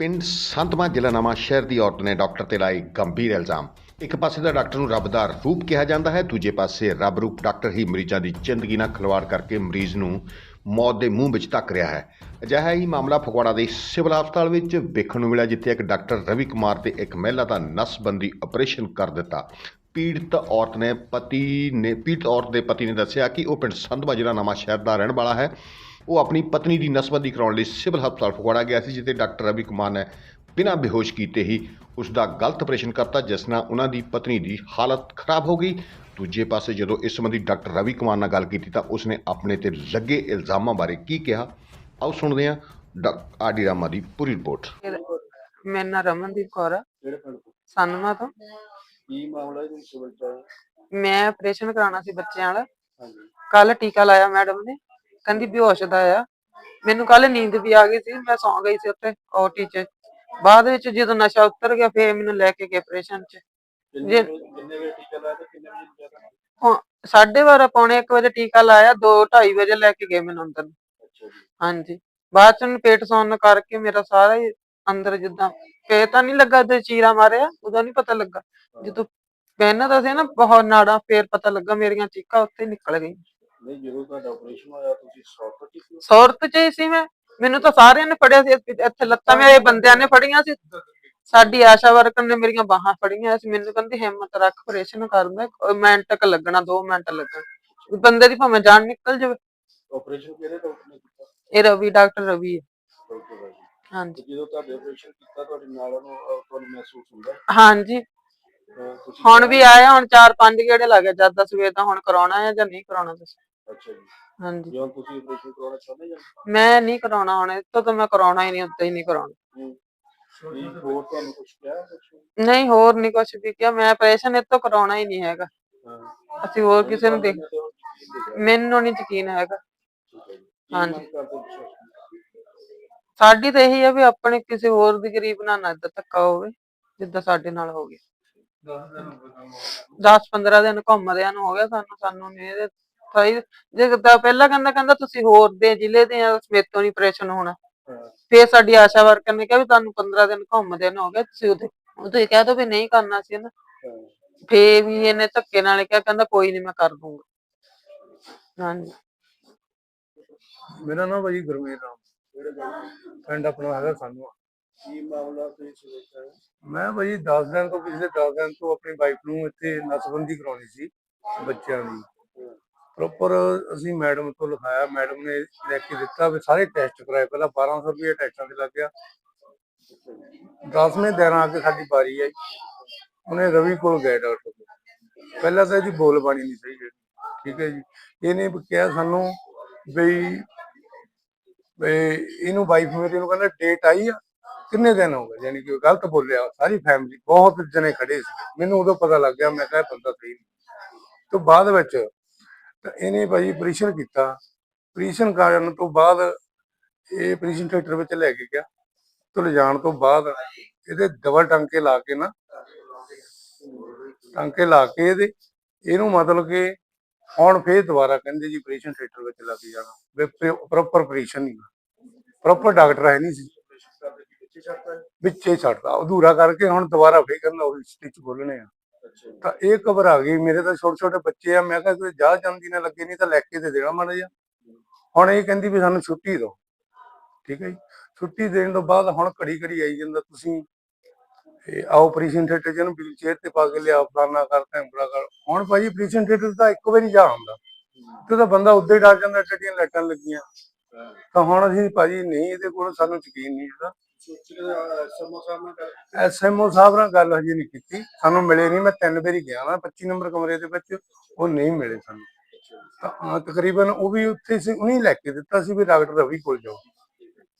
ਪਿੰਡ ਸੰਤਮਾ ਜ਼ਿਲ੍ਹਾ ਨਵਾਂ ਸ਼ਹਿਰ ਦੀ ਔਰਤ ਨੇ ਡਾਕਟਰ ਤੇ ਲਾਏ ਗੰਭੀਰ ਇਲਜ਼ਾਮ। ਇੱਕ ਪਾਸੇ ਦਾ ਡਾਕਟਰ ਨੂੰ ਰੱਬ ਦਾ ਰੂਪ ਕਿਹਾ ਜਾਂਦਾ ਹੈ, ਦੂਜੇ ਪਾਸੇ ਰੱਬ ਰੂਪ ਡਾਕਟਰ ਹੀ ਮਰੀਜ਼ਾਂ ਦੀ ਜ਼ਿੰਦਗੀ ਨਾਲ ਖਿਲਵਾੜ ਕਰਕੇ ਮਰੀਜ਼ ਨੂੰ ਮੌਤ ਦੇ ਮੂੰਹ ਵਿੱਚ ਧੱਕ ਰਿਹਾ ਹੈ। ਅਜਿਹਾ ਹੀ ਮਾਮਲਾ ਫਗਵਾੜਾ ਦੇ ਸਿਵਲ ਹਸਪਤਾਲ ਵਿੱਚ ਵੇਖਣ ਨੂੰ ਮਿਲਿਆ, ਜਿੱਥੇ ਇੱਕ ਡਾਕਟਰ ਰਵੀ ਕੁਮਾਰ ਤੇ ਇੱਕ ਮਹਿਲਾ ਦਾ ਨਸਬੰਦੀ ਆਪਰੇਸ਼ਨ ਕਰ ਦਿੱਤਾ। ਪੀੜਤ ਔਰਤ ਨੇ ਪਤੀ ਨੇ, ਪੀੜਤ ਔਰਤ ਦੇ ਪਤੀ ਨੇ ਦੱਸਿਆ ਕਿ ਉਹ ਪਿੰਡ ਸੰਧਵਾ ਜ਼ਿਲ੍ਹਾ ਨਵਾਂ ਸ਼ਹਿਰ ਦਾ ਰਹਿਣ ਵਾਲਾ ਹੈ। ਉਹ ਆਪਣੀ ਪਤਨੀ ਦੀ ਨਸਬੰਦੀ ਕਰਾਉਣ ਲਈ ਸਿਵਲ ਹਸਪਤਾਲ ਫਗਵਾੜਾ ਗਿਆ ਸੀ ਜਿੱਥੇ ਡਾਕਟਰ ਰਵੀ ਕੁਮਾਰ ਨੇ ਬਿਨਾਂ ਬੇਹੋਸ਼ ਕੀਤੇ ਹੀ ਉਸ ਦਾ ਗਲਤ ਆਪਰੇਸ਼ਨ ਕਰਤਾ ਜਿਸ ਨਾਲ ਉਹਨਾਂ ਦੀ ਪਤਨੀ ਦੀ ਹਾਲਤ ਖਰਾਬ ਹੋ ਗਈ। ਦੂਜੇ ਪਾਸੇ ਜਦੋਂ ਇਸ ਸੰਬੰਧੀ ਡਾਕਟਰ ਰਵੀ ਕੁਮਾਰ ਨਾਲ ਗੱਲ ਕੀਤੀ ਤਾਂ ਉਸਨੇ ਆਪਣੇ ਤੇ ਲੱਗੇ ਇਲਜ਼ਾਮਾਂ ਬਾਰੇ ਕੀ ਕਿਹਾ? ਆਓ ਸੁਣਦੇ ਹਾਂ ਡਾਕਟਰ ਆਡੀ ਰਾਮਾ ਦੀ ਪੂਰੀ ਰਿਪੋਰਟ। ਮੇਰਾ ਨਾਂ ਰਮਨਦੀਪ ਕੌਰ ਆ। ਸੰਨਮਾ ਤੋਂ? ਕੀ ਮਾਮਲਾ ਜੀ ਸਿਵਲ ਚ? ਮੈਂ ਆਪਰੇਸ਼ਨ ਕਰਾਉਣਾ ਸੀ ਬੱਚਿਆਂ ਵਾਲਾ। ਹਾਂਜੀ। ਕੱਲ ਟੀਕਾ ਲਾਇਆ ਮੈਡਮ ਨੇ। ਕਹਿੰਦੀ ਬੇਹੋਸ਼ ਦਾ ਆ। ਮੈਨੂੰ ਕੱਲ ਨੀਂਦ ਵੀ ਆ ਗਈ ਸੀ ਮੈਂ ਸੌਂ ਗਈ ਸੀ ਉੱਤੇ ਓਟੀ 'ਚ। ਬਾਅਦ ਵਿੱਚ ਜਦੋਂ ਨਸ਼ਾ ਉਤਰ ਗਿਆ ਫੇਰ ਮੈਨੂੰ ਲੈ ਕੇ ਗਏ ਆਪਰੇਸ਼ਨ 'ਚ। ਜੇ- ਵਜੇ- ਕਿੰਨੇ ਵਜੇ ਟੀਕਾ ਲਾਇਆ ਤੇ ਕਿੰਨੇ ਵਜੇ ਜ਼ਿਆਦਾ ਹੁਣ ਸਾਢੇ ਬਾਰਾਂ ਪੌਣੇ 1 ਵਜੇ ਟੀਕਾ ਲਾਇਆ 2:30 ਵਜੇ ਲੈ ਕੇ ਗਏ ਮੈਨੂੰ ਅੰਦਰ। ਨੂੰ। ਅੱਛਾ ਜੀ। ਹਾਂਜੀ। ਬਾਅਦ ਚ ਉਹਨੂੰ ਪੇਟ ਸੌਣ ਕਰਕੇ ਮੇਰਾ ਸਾਰਾ ਹੀ ਅੰਦਰ ਜਿੱਦਾਂ ਪੇ ਤਾਂ ਨਹੀਂ ਲੱਗਾ ਤੇ ਚੀਰਾ ਮਾਰਿਆ ਉਦੋਂ ਨਹੀਂ ਪਤਾ ਲੱਗਾ। ਜਦੋਂ ਪਹਿਨਾਂ ਤਾਂ ਸੀ ਨਾ ਬਹੁਤ ਨਾੜਾਂ ਫੇਰ ਪਤਾ ਲੱਗਾ ਮੇਰੀਆਂ ਚੀਕਾਂ ਉੱਥੇ ਨਿਕਲ ਗਈਆਂ। ਨਹੀਂ ਜਦੋਂ ਤੁਹਾਡਾ ਆਪਰੇਸ਼ਨ ਹੋਇਆ ਤੁਸੀਂ ਸ਼ੌਕ ਕੀਤੀ ਸੌਰਤ ਚ ਹੀ ਸੀ ਮੈਂ। ਮੈਨੂੰ ਤਾਂ ਸਾਰਿਆਂ ਨੇ ਫੜਿਆ ਸੀ ਇੱਥੇ ਇੱਥੇ ਲੱਤਾਂ ਮੇਰੇ ਬੰਦਿਆਂ ਨੇ ਫੜੀਆਂ ਸੀ। ਸਾਡੀ ਆਸ਼ਾ ਵਰਕਰ ਨੇ ਮੇਰੀਆਂ ਬਾਹਾਂ ਫੜੀਆਂ ਸੀ। ਮੈਨੂੰ ਕਹਿੰਦੀ ਹਿੰਮਤ ਰੱਖ ਆਪਰੇਸ਼ਨ ਕਰਦਾ ਮਿੰਟ ਕ ਲੱਗਣਾ 2 ਮਿੰਟ ਲੱਗਣ। ਬੰਦੇ ਦੀ ਭਾਵੇਂ ਜਾਨ ਨਿਕਲ ਜਾਵੇ। ਆਪਰੇਸ਼ਨ ਕਿਹੜੇ ਡਾਕਟਰ ਨੇ ਕੀਤਾ? ਇਹ ਰਵੀ ਡਾਕਟਰ ਰਵੀ ਹੈ। ਡਾਕਟਰ ਰਾਜੀ ਹਾਂਜੀ। ਤੇ ਜਦੋਂ ਤੁਹਾਡੇ ਆਪਰੇਸ਼ਨ ਕੀਤਾ ਤੁਹਾਡੇ ਨਾਲਾਂ ਨੂੰ ਅਹ, ਤੁਹਾਨੂੰ ਮਹਿਸੂਸ ਹੁੰਦਾ? ਹਾਂਜੀ। ਅਹ, ਤੁਸੀਂ ਹੁਣ ਵੀ ਆਇਆ ਹੁਣ 4-5 ਗੇੜੇ ਲੱਗੇ ਜਦ ਦਾ ਸਵੇਰ ਦਾ ਹੁਣ ਕਰਾਉਣਾ ਹੈ ਜਾਂ ਨਹੀਂ ਕਰਾਉਣਾ ਤੁਸੀਂ। ਅੱਛਾ ਜੀ। ਹਾਂਜੀ। ਜਦੋਂ ਤੁਸੀਂ ਆਪਰੇਸ਼ਨ ਕਰਾਉਣਾ ਚਾਹੁੰਦੇ ਜਾਂ? ਮੈਂ ਨਹੀਂ ਕਰਾਉਣਾ ਹੁਣ ਇਹ ਤੋਂ ਤਾਂ ਮੈਂ ਕਰਾਉਣਾ ਹੀ ਨਹੀਂ ਉੱਤੇ ਹੀ ਨਹੀਂ ਕਰਾਉਣਾ। ਹੂੰ। ਕੀ ਹੋਰ ਤੁਹਾਨੂੰ ਕੁਝ ਕਿਹਾ ਕੁਝ ਨਹੀਂ ਹੋਰ ਨਹੀਂ ਕੁਝ ਵੀ ਕਿਹਾ ਮੈਂ ਆਪਰੇਸ਼ਨ ਇਹ ਤੋਂ ਕਰਾਉਣਾ ਹੀ ਨਹੀਂ ਹੈਗਾ। ਹਾਂ। ਅਸੀਂ ਹੋਰ ਕਿਸੇ ਨੂੰ ਦੇਖ ਮੈਨੂੰ ਨਹੀਂ ਯਕੀਨ ਹੈਗਾ। ਹਾਂਜੀ। ਸਾਡੀ ਤਾਂ ਇਹੀ ਹੈ ਵੀ ਆਪਣੇ ਕਿਸੇ ਹੋਰ ਦੀ ਗਰੀਬ ਨਾਲ ਨਾ ਏਦਾਂ ਧੱਕਾ ਹੋਵੇ ਜਿੱਦਾਂ ਸਾਡੇ ਨਾਲ ਹੋ ਗਿਆ। 10-15 ਦਿਨ ਘੁੰਮਦਿਆਂ ਨੂੰ ਹੋ ਗਿਆ ਸਾਨੂੰ ਸਾਨੂੰ ਨਹੀਂ ਇਹਦੇ ਸਹੀ ਜੇ ਤਾਂ ਪਹਿਲਾਂ ਕਹਿੰਦਾ ਕਹਿੰਦਾ ਤੁਸੀਂ ਹੋਰ ਦੇ ਜ਼ਿਲ੍ਹੇ ਦੇ ਆ ਸਮੇਤੋਂ ਨਹੀਂ ਆਪਰੇਸ਼ਨ ਹੋਣਾ। ਫੇਰ ਸਾਡੀ ਆਸ਼ਾ ਵਰਕਰ ਨੇ ਕਿਹਾ ਵੀ ਤੁਹਾਨੂੰ 15 ਦਿਨ ਘੁੰਮਦੇ ਨੂੰ ਹੋ ਗਿਆ ਤੁਸੀਂ ਉਹਦੇ ਉਹਦੇ ਕਹਿ ਦੋ ਵੀ ਨਹੀਂ ਕਰਨਾ ਸੀ ਨਾ। ਫੇਰ ਵੀ ਇਹਨੇ ਧੱਕੇ ਨਾਲ ਕਿਹਾ ਕਹਿੰਦਾ ਕੋਈ ਨਹੀਂ ਮੈਂ ਕਰ ਦੂੰਗਾ। ਹਾਂਜੀ। ਮੇਰਾ ਨਾਮ ਭਾਜੀ ਗੁਰਮੀਤ ਰਾਮ। ਪਿੰਡ ਆਪਣਾ ਹੈਗਾ ਸਾਨੂੰ ਕੀ ਮਾਮਲਾ ਤੁਸੀਂ ਆਏ ਮੈਂ ਭਾਜੀ 10 ਦਿਨ ਤੋਂ ਪਿਛਲੇ 10 ਦਿਨ ਤੋਂ ਆਪਣੀ ਵਾਈਫ ਨੂੰ ਇੱਥੇ ਨਸਬੰਦੀ ਕਰਾਉਣੀ ਸੀ ਬੱਚਿਆਂ ਦੀ। ਪ੍ਰੋਪਰ ਅਸੀਂ ਮੈਡਮ ਤੋਂ ਲਿਖਾਇਆ ਮੈਡਮ ਨੇ ਲੈ ਕੇ ਦਿੱਤਾ ਵੀ ਸਾਰੇ ਟੈਸਟ ਕਰਾਏ, ਪਹਿਲਾਂ 1200 ਰੁਪਏ ਟੈਸਟਾਂ ਤੇ ਲੱਗ ਗਿਆ। 10ਵੇਂ ਦਿਨ ਆ ਕੇ ਸਾਡੀ ਵਾਰੀ ਆਈ। ਉਹਨੇ ਰਵੀ ਕੋਲ ਗਏ ਡਾਕਟਰ ਕੋਲ। ਪਹਿਲਾਂ ਤਾਂ ਇਹਦੀ ਬੋਲ ਬਾਣੀ ਨਹੀਂ ਸਹੀ ਠੀਕ ਹੈ ਜੀ। ਇਹਨੇ ਕਿਹਾ ਸਾਨੂੰ ਵੀ ਵੀ ਇਹਨੂੰ ਵਾਈਫ ਮੇਰੀ ਨੂੰ ਕਹਿੰਦਾ ਡੇਟ ਆਈ ਆ, ਕਿੰਨੇ ਦਿਨ ਹੋ ਗਏ? ਯਾਨੀ ਕਿ ਉਹ ਗਲਤ ਬੋਲਿਆ। ਸਾਰੀ ਫੈਮਿਲੀ ਬਹੁਤ ਜਣੇ ਖੜੇ ਸੀ। ਮੈਨੂੰ ਉਦੋਂ ਪਤਾ ਲੱਗ ਗਿਆ, ਮੈਂ ਕਿਹਾ ਬੰਦਾ ਸਹੀ ਨਹੀਂ। ਤੋਂ ਬਾਅਦ ਵਿੱਚ ਤਾਂ ਇਹਨੇ ਭਾਈ ਆਪਰੇਸ਼ਨ ਕੀਤਾ। ਆਪਰੇਸ਼ਨ ਕਰਨ ਤੋਂ ਬਾਅਦ ਇਹ ਆਪਰੇਸ਼ਨ ਥੀਏਟਰ ਵਿੱਚ ਲੈ ਕੇ ਗਿਆ। ਤੋਂ ਲਿਜਾਣ ਤੋਂ ਬਾਅਦ ਇਹਦੇ ਡਬਲ ਟਾਂਕੇ ਲਾ ਕੇ ਨਾ, ਟਾਂਕੇ ਲਾ ਕੇ ਇਹਦੇ, ਇਹਨੂੰ ਮਤਲਬ ਕਿ ਹੁਣ ਫੇਰ ਦੁਬਾਰਾ ਕਹਿੰਦੇ ਜੀ ਆਪਰੇਸ਼ਨ ਥੀਏਟਰ ਵਿੱਚ ਕੇ ਜਾਣਾ। ਪ੍ਰੋਪਰ ਆਪਰੇਸ਼ਨ ਨਹੀਂ ਪ੍ਰੋਪਰ ਡਾਕਟਰ ਹੈ ਨਹੀਂ ਸੀ। ਵਿੱਚੇ ਛੱਡਦਾ ਅਧੂਰਾ ਕਰਕੇ ਹੁਣ ਦੁਬਾਰਾ ਫੇਰ ਕਹਿੰਦਾ ਉਹ ਸਟਿਚ ਖੋਲਣੇ ਆ। ਤਾਂ ਇਹ ਘਬਰਾ ਗਈ। ਮੇਰੇ ਤਾਂ ਛੋਟੇ ਛੋਟੇ ਬੱਚੇ ਆ। ਮੈਂ ਕਿਹਾ ਕੋਈ ਜਾ ਜਾਂਦੀ ਨਾ ਲੱਗੇ ਨਹੀਂ ਤਾਂ ਲੈ ਕੇ ਤੇ ਦੇਣਾ ਮਾੜਾ ਜਿਹਾ। ਹੁਣ ਇਹ ਕਹਿੰਦੀ ਵੀ ਸਾਨੂੰ ਛੁੱਟੀ ਦਿਓ। ਠੀਕ ਹੈ ਜੀ। ਛੁੱਟੀ ਦੇਣ ਤੋਂ ਬਾਅਦ ਹੁਣ ਘੜੀ ਘੜੀ ਆਈ ਜਾਂਦਾ ਤੁਸੀਂ। ਇਹ ਆਓ ਆਪਰੇਸ਼ਨ ਥੀਏਟਰ ਜਿਹਨੂੰ ਵੀਲ ਚੇਅਰ ਤੇ ਪਾ ਕੇ ਲਿਆ ਫਲਾਨਾ ਕਰ ਟੈਂਪਰਾ ਕਰ ਹੁਣ ਭਾਜੀ ਆਪਰੇਸ਼ਨ ਥੀਏਟਰ ਤਾਂ ਇੱਕ ਵਾਰੀ ਜਾ ਹੁੰਦਾ। ਤੇ ਉਹਦਾ ਬੰਦਾ ਉੱਦੇ ਡਰ ਜਾਂਦਾ। ਟੱਡੀਆਂ ਲਾਈਟਾਂ ਲੱਗੀਆਂ। ਤਾਂ ਹੁਣ ਅਸੀਂ ਭਾਜੀ ਨਹੀਂ, ਇਹਦੇ ਕੋਲ ਸਾਨੂੰ ਯਕੀਨ ਨਹੀਂ ਹੈਗਾ। ਐਸਐਮਓ ਸਾਹਿਬ ਨਾਲ ਗੱਲ ਹਜੇ ਨਹੀਂ ਕੀਤੀ। ਸਾਨੂੰ ਮਿਲੇ ਨਹੀਂ, ਮੈਂ ਤਿੰਨ ਵਾਰੀ ਗਿਆ ਨਾ 25 ਨੰਬਰ ਕਮਰੇ ਦੇ ਵਿੱਚ, ਉਹ ਨਹੀਂ ਮਿਲੇ ਸਾਨੂੰ। ਤਾਂ ਤਕਰੀਬਨ ਉਹ ਵੀ ਉੱਥੇ ਸੀ, ਉਹਨੇ ਲੈ ਕੇ ਦਿੱਤਾ ਸੀ ਵੀ ਡਾਕਟਰ ਰਵੀ ਕੋਲ ਜਾਓ।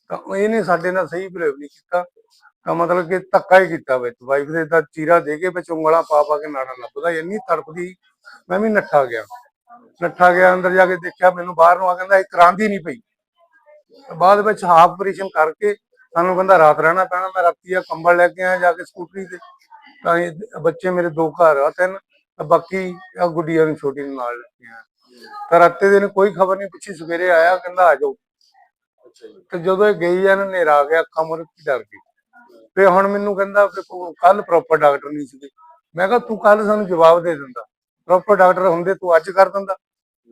ਤਾਂ ਇਹਨੇ ਸਾਡੇ ਨਾਲ ਸਹੀ ਬਿਹੇਵ ਨਹੀਂ ਕੀਤਾ। ਤਾਂ ਮਤਲਬ ਕਿ ਧੱਕਾ ਹੀ ਕੀਤਾ ਵਿੱਚ। ਵਾਈਫ ਦੇ ਤਾਂ ਚੀਰਾ ਦੇ ਕੇ ਵਿੱਚ ਉਂਗਲਾਂ ਪਾ ਪਾ ਕੇ ਨਾੜਾ ਲੱਭਦਾ, ਇੰਨੀ ਤੜਪਦੀ ਮੈਂ ਵੀ ਨੱਠਾ ਗਿਆ। ਨੱਠਾ ਗਿਆ, ਅੰਦਰ ਜਾ ਕੇ ਦੇਖਿਆ, ਮੈਨੂੰ ਬਾਹਰ ਨੂੰ ਆ ਕਹਿੰਦਾ, ਇਹ ਕਰਾਂਦੀ ਨਹੀਂ ਪਈ। ਬਾਅਦ ਵਿੱਚ ਹਾਫ ਆਪਰੇਸ਼ਨ ਕਰਕੇ ਸਾਨੂੰ ਕਹਿੰਦਾ ਰਾਤ ਰਹਿਣਾ ਪੈਣਾ ਮੈਂ ਰਾਤੀ ਆ ਕੰਬਲ ਲੈ ਕੇ ਆਇਆ ਜਾ ਕੇ ਸਕੂਟਰੀ ਤੇ। ਤਾਂ ਇਹ ਬੱਚੇ ਮੇਰੇ ਦੋ ਘਰ ਆ ਤਿੰਨ। ਤਾਂ ਬਾਕੀ ਆ ਗੁੱਡੀਆਂ ਨੂੰ ਛੋਟੀ ਨੂੰ ਨਾਲ ਲੈ ਕੇ ਆਇਆ। ਤਾਂ ਰਾਤੇ ਦਿਨ ਕੋਈ ਖਬਰ ਨਹੀਂ ਪੁੱਛੀ ਸਵੇਰੇ ਆਇਆ ਕਹਿੰਦਾ ਆ ਜਾਓ। ਤੇ ਜਦੋਂ ਇਹ ਗਈ ਆ ਨਾ ਹਨੇਰਾ ਆ ਗਿਆ ਅੱਖਾਂ ਮੁਰ ਕੇ ਡਰ ਗਈ। ਫੇ ਹੁਣ ਮੈਨੂੰ ਕਹਿੰਦਾ ਕਿ ਕੱਲ ਪ੍ਰੋਪਰ ਡਾਕਟਰ ਨਹੀਂ ਸੀਗੇ। ਮੈਂ ਕਿਹਾ ਤੂੰ ਕੱਲ ਸਾਨੂੰ ਜਵਾਬ ਦੇ ਦਿੰਦਾ। ਪ੍ਰੋਪਰ ਡਾਕਟਰ ਹੁੰਦੇ ਤੂੰ ਅੱਜ ਕਰ ਦਿੰਦਾ।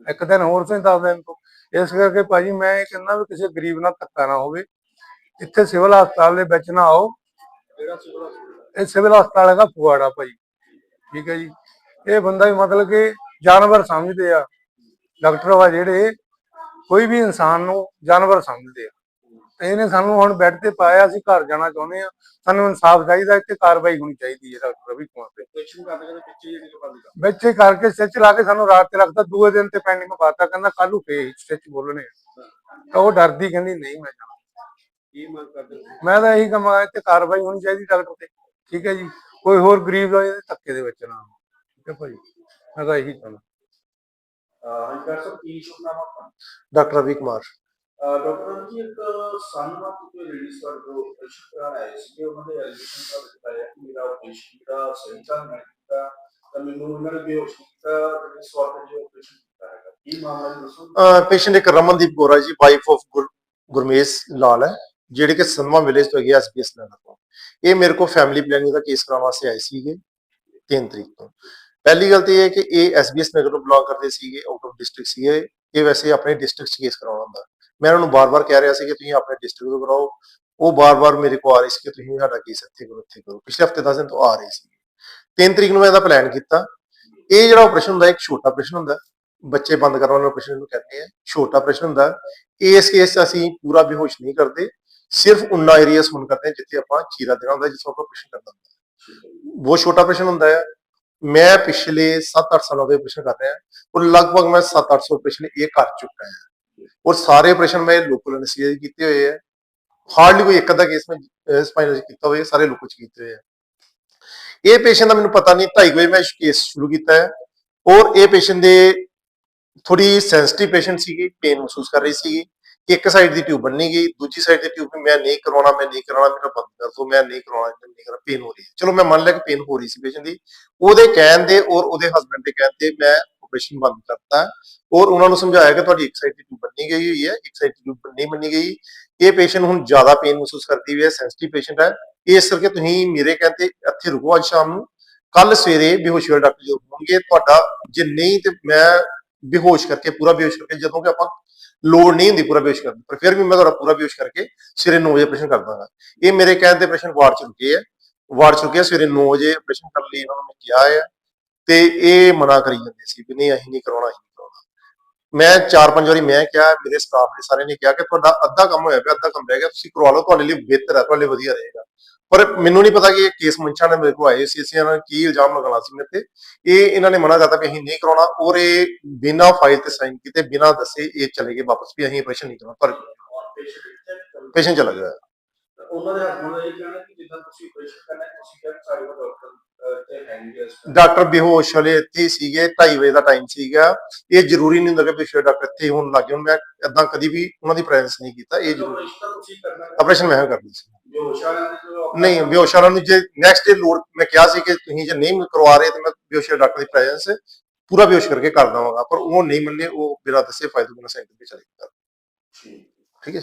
ਇੱਕ ਦਿਨ ਹੋਰ ਸਹੀ ਦੱਸ ਦਿਨ ਤੋਂ। ਇਸ ਕਰਕੇ ਭਾਜੀ ਮੈਂ ਇਹ ਕਹਿੰਦਾ ਵੀ ਕਿਸੇ ਗਰੀਬ ਨਾਲ ਧੱਕਾ ਨਾ ਹੋਵੇ। ਇੱਥੇ ਸਿਵਲ ਹਸਪਤਾਲ ਦੇ ਵਿੱਚ ਨਾ ਆਓ। ਇਹ ਸਿਵਲ ਹਸਪਤਾਲ ਹੈਗਾ ਫੁਆੜਾ ਭਾਈ ਠੀਕ ਹੈ ਜੀ। ਇਹ ਬੰਦਾ ਵੀ ਮਤਲਬ ਕਿ ਜਾਨਵਰ ਸਮਝਦੇ ਆ। ਡਾਕਟਰ ਵਾ ਜਿਹੜੇ, ਕੋਈ ਵੀ ਇਨਸਾਨ ਨੂੰ ਜਾਨਵਰ ਸਮਝਦੇ ਆ। ਤੇ ਇਹਨੇ ਸਾਨੂੰ ਹੁਣ ਬੈੱਡ ਤੇ ਪਾਇਆ ਅਸੀਂ ਘਰ ਜਾਣਾ ਚਾਹੁੰਦੇ ਆ ਸਾਨੂੰ ਇਨਸਾਫ ਚਾਹੀਦਾ ਇੱਥੇ ਕਾਰਵਾਈ ਹੋਣੀ ਚਾਹੀਦੀ ਹੈ ਡਾਕਟਰ ਰਵੀ ਕੁਮਾਰ ਤੇ। ਵਿੱਚ ਹੀ ਕਰਕੇ ਸਟਿਚ ਲਾ ਕੇ ਸਾਨੂੰ ਰਾਤ ਤੇ ਰੱਖਤਾ ਦੂਏ ਦਿਨ ਤੇ ਪੈਂਡਿੰਗ ਪਾਤਾ ਕਹਿੰਦਾ ਕੱਲ ਨੂੰ ਫੇਰ ਸਟਿਚ ਬੋਲਣੇ। ਤਾਂ ਉਹ ਡਰਦੀ ਕਹਿੰਦੀ ਨਹੀਂ ਮੈਂ ਜਾਣਾ। ਕੀ ਮੰਗ ਕਰਦੇ ਹੋ? ਮੈਂ ਤਾਂ ਇਹੀ ਕਹਾਂ ਇੱਥੇ ਕਾਰਵਾਈ ਹੋਣੀ ਚਾਹੀਦੀ ਡਾਕਟਰ ਤੇ। ਠੀਕ ਹੈ ਜੀ। ਕੋਈ ਹੋਰ ਗਰੀਬ ਦਾ ਇਹਦੇ ਧੱਕੇ ਦੇ ਵਿੱਚ ਨਾ ਆਵੇ। ਠੀਕ ਹੈ ਭਾਈ। ਮੈਂ ਤਾਂ ਇਹੀ ਚਾਹੁੰਦਾ ਹਾਂਜੀ ਡਾਕਟਰ ਸਾਹਿਬ ਕੀ ਸ਼ੁਭਨਾਮਾ ਆਪਣਾ? ਡਾਕਟਰ ਰਵੀ ਕੁਮਾਰ। ਡਾਕਟਰ ਜੀ, ਇੱਕ ਸਾਨਵਾ ਕੋਈ ਲੇਡੀਜ਼ ਦਾ ਜੋ ਆਪਰੇਸ਼ਨ ਕਰਾਉਣ ਸੀ ਉਹਨਾਂ ਦੇ ਐਲੀਗੇਸ਼ਨ ਦਾ ਬਤਾਇਆ ਕਿ ਮੇਰਾ ਆਪਰੇਸ਼ਨ ਜਿਹੜਾ ਸਹੀ ਚੱਲ ਨਹੀਂ ਕੀਤਾ, ਤਾਂ ਮੈਨੂੰ ਉਹਨਾਂ ਨੇ ਬੇਹੋਸ਼ ਕੀਤਾ ਤੇ ਇਸ ਵਾਰ ਜੋ ਆਪਰੇਸ਼ਨ ਕੀਤਾ ਹੈਗਾ। ਕੀ ਮਾਮਲਾ ਜੀ ਦੱਸੋ? ਪੇਸ਼ੈਂਟ ਇੱਕ ਰਮਨਦੀਪ ਗੋਰਾ ਜੀ ਵਾਈਫ ਆਫ ਗੁਰਮੇਸ਼ ਲਾਲ ਹੈ, ਜਿਹੜੇ ਕਿ ਸੰਮਾ ਵਿਲੇਜ ਤੋਂ ਹੈਗੇ ਐਸਪੀਐਸ ਨਗਰ ਤੋਂ। ਇਹ ਮੇਰੇ ਕੋਲ ਫੈਮਿਲੀ ਪਲੈਨਿੰਗ ਦਾ ਕੇਸ ਕਰਾਉਣ ਵਾਸਤੇ ਆਏ ਸੀਗੇ 3 ਤਰੀਕ ਤੋਂ। ਪਹਿਲੀ ਗੱਲ ਤੇ ਇਹ ਹੈ ਕਿ ਇਹ ਐਸਬੀਐਸ ਨਗਰ ਨੂੰ ਬਿਲੋਂਗ ਕਰਦੇ ਸੀਗੇ ਆਊਟ ਆਫ ਡਿਸਟ੍ਰਿਕਟ ਸੀਗੇ। ਇਹ ਵੈਸੇ ਆਪਣੇ ਡਿਸਟ੍ਰਿਕਟ 'ਚ ਕੇਸ ਕਰਾਉਣਾ ਹੁੰਦਾ ਮੈਂ ਉਹਨਾਂ ਨੂੰ ਬਾਰ-ਬਾਰ ਕਹਿ ਰਿਹਾ ਸੀ ਕਿ ਤੁਸੀਂ ਆਪਣੇ ਡਿਸਟ੍ਰਿਕਟ ਤੋਂ ਬਣਾਓ ਉਹ ਬਾਰ-ਬਾਰ ਮੇਰੇ ਕੋਲ ਆ ਰਹੇ ਸੀ ਕਿ ਤੁਸੀਂ ਸਾਡਾ ਕੇਸ ਇੱਥੇ ਕਰੋ ਇੱਥੇ ਕਰੋ। ਪਿਛਲੇ ਹਫ਼ਤੇ 10 ਦਿਨ ਤੋਂ ਆ ਰਹੇ ਸੀ। 3 ਤਰੀਕ ਨੂੰ ਮੈਂ ਇਹਦਾ ਪਲਾਨ ਕੀਤਾ। ਇਹ ਜਿਹੜਾ ਆਪਰੇਸ਼ਨ ਹੁੰਦਾ, ਇੱਕ ਛੋਟਾ ਆਪਰੇਸ਼ਨ ਹੁੰਦਾ। ਬੱਚੇ ਬੰਦ ਕਰਨ ਵਾਲਾ ਆਪਰੇਸ਼ਨ ਨੂੰ ਕਹਿੰਦੇ ਆ। ਛੋਟਾ ਆਪਰੇਸ਼ਨ ਹੁੰਦਾ। ਇਸ ਕੇਸ 'ਚ ਅਸੀਂ ਪੂਰਾ ਬੇਹੋਸ਼ ਨਹੀਂ ਕਰਦੇ। ਸਿਰਫ ਉਨਾ ਏਰੀਆ ਸੁਣ ਕਰਦੇ ਹਾਂ ਜਿੱਥੇ ਆਪਾਂ ਚੀਰਾ ਦੇਣਾ ਹੁੰਦਾ ਜਿੱਥੋਂ ਆਪਾਂ ਆਪਰੇਸ਼ਨ ਕਰਨਾ ਹੁੰਦਾ। ਬਹੁਤ ਛੋਟਾ ਆਪਰੇਸ਼ਨ ਹੁੰਦਾ ਹੈ ਮੈਂ ਪਿਛਲੇ 7-8 ਸਾਲਾਂ ਤੋਂ ਆਪਰੇਸ਼ਨ ਕਰ ਰਿਹਾ। ਔਰ ਲਗਭਗ ਮੈਂ 7-800 ਆਪਰੇਸ਼ਨ ਇਹ ਕਰ ਚੁੱਕਾ ਹਾਂ ਔਰ ਸਾਰੇ ਆਪਰੇਸ਼ਨ ਮੈਂ ਲੋਕਲ ਅਨਸਥੀਸੀਆ ਕੀਤੇ ਹੋਏ ਹੈ ਹਾਰਡਲੀ ਕੋਈ ਇੱਕ ਅੱਧਾ ਕੇਸ ਮੈਂ ਸਪਾਈਨਲ ਕੀਤਾ ਹੋਇਆ, ਸਾਰੇ ਲੋਕਲ ਚ ਕੀਤੇ ਹੋਏ ਹੈ ਇਹ ਪੇਸ਼ੈਂਟ ਦਾ ਮੈਨੂੰ ਪਤਾ ਨਹੀਂ 2:30 ਵਜੇ ਮੈਂ ਕੇਸ ਸ਼ੁਰੂ ਕੀਤਾ ਹੈ। ਔਰ ਇਹ ਪੇਸ਼ੈਂਟ ਦੇ ਥੋੜੀ ਸੈਂਸਿਟਿਵ ਪੇਸ਼ੈਂਟ ਸੀਗੀ ਪੇਨ ਮਹਿਸੂਸ ਕਰ ਰਹੀ ਸੀਗੀ। ਇੱਕ ਸਾਈਡ ਦੀ ਟਿਊਬ ਬੰਨੀ ਗਈ, ਦੂਜੀ ਸਾਈਡ ਦੀ ਟਿਊਬ ਮੈਂ ਨਹੀਂ ਕਰਵਾਉਣਾ, ਮੈਂ ਨਹੀਂ ਕਰਾਉਣਾ, ਮੇਰਾ ਬੰਦ ਕਰ ਦੋ ਮੈਂ ਨਹੀਂ ਕਰਵਾਉਣਾ ਮੈਂ ਨਹੀਂ ਕਰਾਂ ਪੇਨ ਹੋ ਰਹੀ ਹੈ। ਚਲੋ ਮੈਂ ਮੰਨ ਲਿਆ ਕਿ ਪੇਨ ਹੋ ਰਹੀ ਸੀ ਪੇਸ਼ੈਂਟ ਦੀ। ਉਹਦੇ ਕਹਿਣ ਦੇ ਔਰ ਉਹਦੇ ਹਸਬੰਡ ਦੇ ਕਹਿਣ ਤੇ ਮੈਂ ਆਪਰੇਸ਼ਨ ਬੰਦ ਕਰਤਾ। ਔਰ ਉਹਨਾਂ ਨੂੰ ਸਮਝਾਇਆ ਕਿ ਤੁਹਾਡੀ ਇੱਕ ਸਾਈਡ ਦੀ ਟਿਊਬ ਬੰਨੀ ਗਈ ਹੋਈ ਹੈ, ਇੱਕ ਸਾਈਡ ਦੀ ਟਿਊਬ ਨਹੀਂ ਬੰਨੀ ਗਈ। ਇਹ ਪੇਸ਼ੈਂਟ ਹੁਣ ਜ਼ਿਆਦਾ ਪੇਨ ਮਹਿਸੂਸ ਕਰਦੀ ਹੋਈ ਹੈ ਸੈਂਸਿਟਿਵ ਪੇਸ਼ੈਂਟ ਹੈ। ਇਸ ਕਰਕੇ ਤੁਸੀਂ ਮੇਰੇ ਕਹਿਣ ਤੇ ਇੱਥੇ ਰੁਕੋ ਅੱਜ ਸ਼ਾਮ ਨੂੰ। ਕੱਲ ਸਵੇਰੇ ਬੇਹੋਸ਼ ਵਾਲੇ ਡਾਕਟਰ ਜੋ ਹੋਣਗੇ। ਤੁਹਾਡਾ ਜੇ ਨਹੀਂ ਤੇ ਮੈਂ ਬੇਹੋਸ਼ ਕਰਕੇ, ਪੂਰਾ ਬੇਹੋਸ਼ ਕਰਕੇ, ਜਦੋਂ ਕਿ ਆਪਾਂ ਲੋੜ ਨਹੀਂ ਹੁੰਦੀ ਪੂਰਾ ਬੇਹੋਸ਼ ਕਰਨ ਪਰ ਫਿਰ ਵੀ ਮੈਂ ਤੁਹਾਡਾ ਪੂਰਾ ਬੇਹੋਸ਼ ਕਰਕੇ ਸਵੇਰੇ 9 ਵਜੇ ਆਪਰੇਸ਼ਨ ਕਰ ਦਾਂਗਾ। ਇਹ ਮੇਰੇ ਕਹਿਣ ਤੇ ਆਪਰੇਸ਼ਨ ਵਾਰ ਚ ਰੁਕੇ ਹੈ। ਵਾਰ ਚ ਰੁਕੇ ਸਵੇਰੇ 9 ਵਜੇ ਆਪਰੇਸ਼ਨ ਕਰਨ ਲਈ ਇਹਨਾਂ ਨੂੰ ਮੈਂ ਕਿਹਾ ਹੈ। ਤੇ ਇਹ ਮਨਾ ਕਰੀ ਜਾਂਦੇ ਸੀ ਵੀ ਨਹੀਂ ਅਸੀਂ ਨਹੀਂ ਕਰਾਉਣਾ ਅਸੀਂ ਨਹੀਂ ਕਰਾਉਣਾ। ਮੈਂ ਚਾਰ ਪੰਜ ਵਾਰੀ ਮੈਂ ਕਿਹਾ ਮੇਰੇ ਸਟਾਫ ਨੇ ਸਾਰੇ ਨੇ ਕਿਹਾ ਕਿ ਤੁਹਾਡਾ ਅੱਧਾ ਕੰਮ ਹੋਇਆ ਪਿਆ ਅੱਧਾ ਕੰਮ ਰਹਿ ਗਿਆ ਤੁਸੀਂ ਕਰਵਾ ਲਓ ਤੁਹਾਡੇ ਲਈ ਬਿਹਤਰ ਹੈ ਤੁਹਾਡੇ ਲਈ ਵਧੀਆ ਰਹੇਗਾ। ਪਰ ਮੈਨੂੰ ਨਹੀਂ ਪਤਾ ਕਿ ਇਹ ਕੇਸ ਮੰਚਾ ਨੇ ਮੇਰੇ ਕੋਲ ਆਏ ਸੀ ਅਸੀਂ ਇਹਨਾਂ ਨੂੰ ਕੀ ਇਲਜ਼ਾਮ ਲਗਾਉਣਾ ਸੀ ਮੇਰੇ ਤੇ। ਇਹ ਇਹਨਾਂ ਨੇ ਮਨਾ ਕਰਤਾ ਵੀ ਅਸੀਂ ਨਹੀਂ ਕਰਾਉਣਾ ਔਰ ਇਹ ਬਿਨਾਂ ਫਾਈਲ ਤੇ ਸਾਈਨ ਕੀਤੇ ਬਿਨਾਂ ਦੱਸੇ ਇਹ ਚਲੇ ਗਏ ਵਾਪਸ ਵੀ ਅਸੀਂ ਆਪਰੇਸ਼ਨ ਨਹੀਂ ਕਰਨਾ ਪਰ ਪੇਸ਼ੈਂਟ ਚਲਾ ਗਿਆ। ਉਹਨਾਂ ਦੇ ਹਸਬੰਦ ਦਾ ਇਹ ਕਹਿਣਾ ਕਿ ਜਿੱਦਾਂ ਤੁਸੀਂ ਆਪਰੇਸ਼ਨ ਕਰਨਾ ਹੈ, ਤੁਸੀਂ ਕਹਿੰਦੇ ਸਾਡੇ ਕੋਲ ਡਾਕਟਰ ਡਾਕਟਰ ਬੇਹੋਸ਼ ਵਾਲੇ ਇੱਥੇ ਸੀਗੇ 2:30 ਵਜੇ ਦਾ ਟਾਈਮ ਸੀਗਾ। ਇਹ ਜ਼ਰੂਰੀ ਨਹੀਂ ਹੁੰਦਾ ਕਿ ਪਿਛਲੇ ਡਾਕਟਰ ਇੱਥੇ ਹੋਣ ਲੱਗੇ ਹੁਣ ਮੈਂ ਏਦਾਂ ਕਦੀ ਵੀ ਉਹਨਾਂ ਦੀ ਪ੍ਰੈਜ਼ੈਂਸ ਨਹੀਂ ਕੀਤਾ ਇਹ ਜ਼ਰੂਰੀ ਆਪਰੇਸ਼ਨ ਮੈਂ ਕਰਨੀ ਸੀ। ਨਹੀਂ ਬੇਹੋਸ਼ ਨੂੰ ਜੇ ਨੈਕਸਟ ਡੇ ਲੋੜ ਮੈਂ ਕਿਹਾ ਸੀ ਕਿ ਤੁਸੀਂ ਜੇ ਨਹੀਂ ਕਰਵਾ ਰਹੇ ਤੇ ਮੈਂ ਬੇਹੋਸ਼ ਡਾਕਟਰ ਦੀ ਪ੍ਰੈਜ਼ੈਂਸ ਪੂਰਾ ਬੇਹੋਸ਼ ਕਰਕੇ ਕਰ ਦਵਾਂਗਾ। ਪਰ ਉਹ ਨਹੀਂ ਮੰਨੇ ਉਹ ਬਿਨਾਂ ਦੱਸੇ ਫਾਇਦੇ ਬਿਨਾਂ ਸੈਂਟਰ ਤੇ ਚਲੇ ਠੀਕ। ਠੀਕ ਹੈ